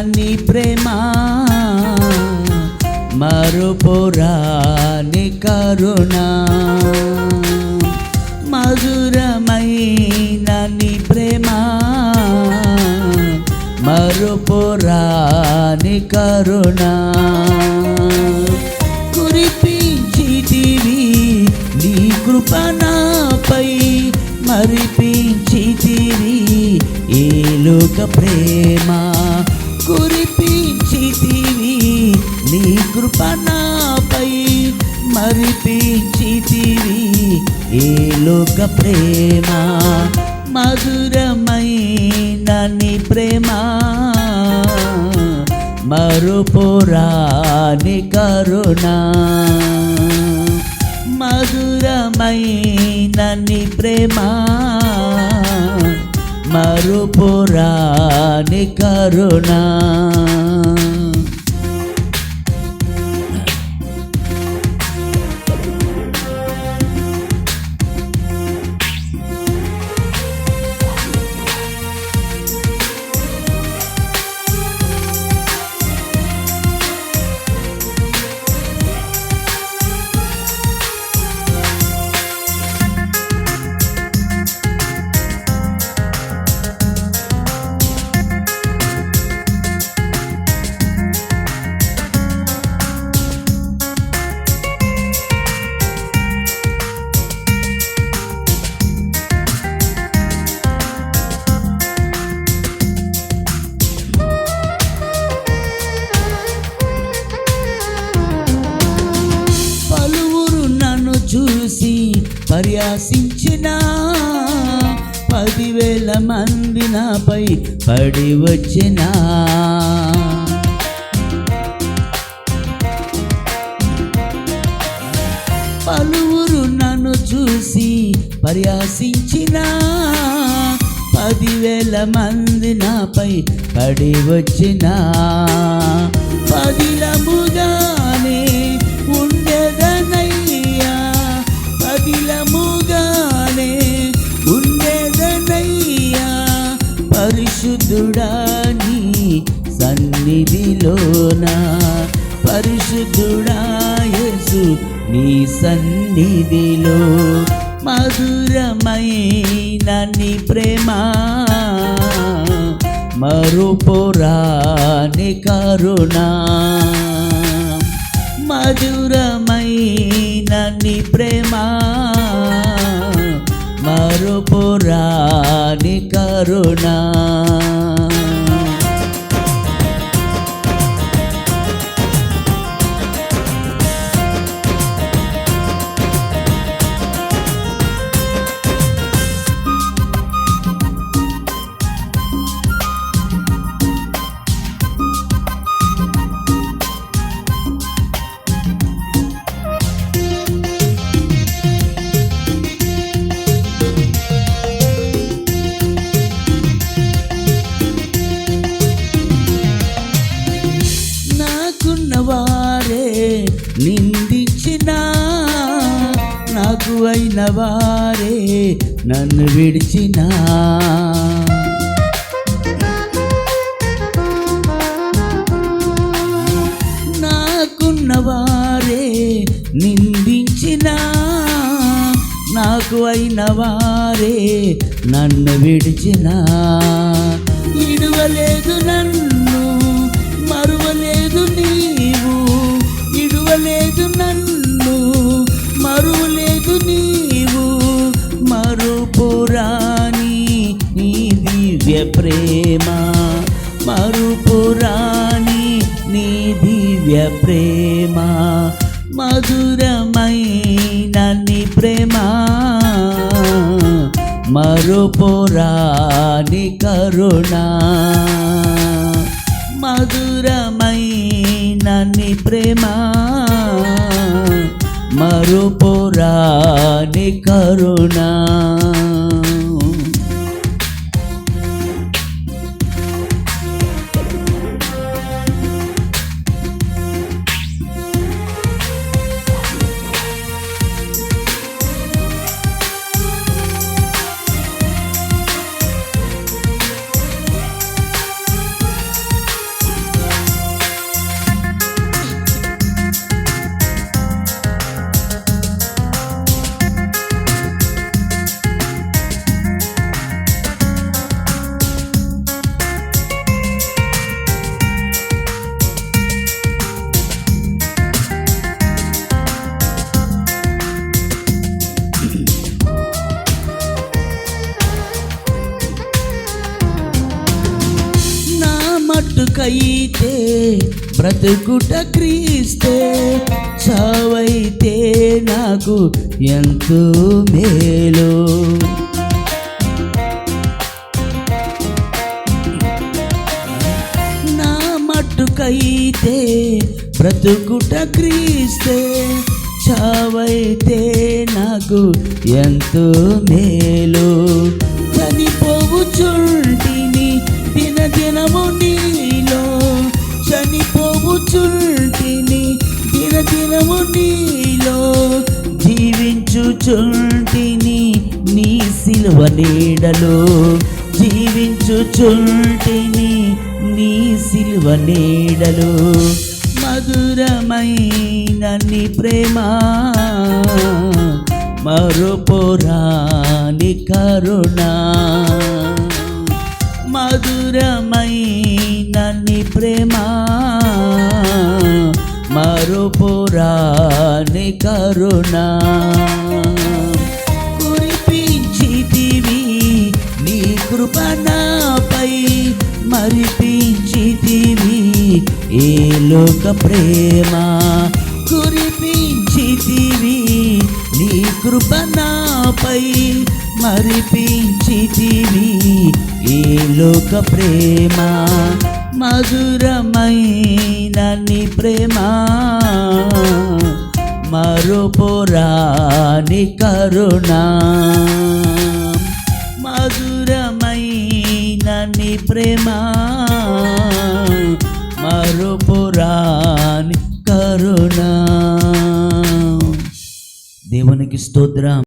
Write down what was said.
నీ ప్రేమ మరుపురాని కరుణ. మధురమైన నీ ప్రేమ మరుపురాని కరుణ. కురిపించితివి నీ కృపణపై మరిపించితివి ఏలుక ప్రేమ. కురిపించితివి. నీ కృపణపై మరిపించితివి. ఏలుక ప్రేమ మధురమైన నీ ప్రేమ. మరుపురాని కరుణ మధురమైన నీ ప్రేమ. మరుపురాని కరుణా. చూసి పర్యాసించిన పదివేల మంది నాపై పడి వచ్చిన. పలువురు నన్ను చూసి పర్యాసించిన పదివేల మంది నాపై పడి వచ్చిన. పదిలముగా పరిశుద్ధుడా యేసు నీ సన్నిధిలో మధురమైన నీ ప్రేమ. మరుపురాని కరుణ. మధురమైన నీ ప్రేమ. మరుపురాని కరుణ. అయిన వారే నన్ను విడిచిన. నాకున్న వారే నిందించిన. నాకు అయిన వారే నన్ను విడిచిన. ఇడువలేదు నన్ను దివ్య ప్రేమ మధురమైన నీ ప్రేమ. మరుపురాని కరుణ. మధురమైన నీ ప్రేమ. మరుపురాని కరుణ. బ్రతుకైతే బ్రతుకుట క్రీస్తే చావైతే నాకు ఎంతో మేలు. నా మట్టుకైతే బ్రతుకుట క్రీస్తే చావైతే నాకు ఎంతో మేలు. జీవించుచుంటిని నీ సిలువ నీడలో. జీవించుచుంటిని నీ సిలువ నీడలో. మధురమైన నీ ప్రేమ మరుపురాని కరుణ. మధురమైన నీ ప్రేమ మరుపురాని కరుణ. ఏ లోక ప్రేమ కురిపించితివి. నీ కృప నాపై మరిపించితివి. ఏ లోక ప్రేమ మధురమైన నీ ప్రేమ. మరుపురాని కరుణ. మధురమైన నీ ప్రేమ. స్తోత్రం.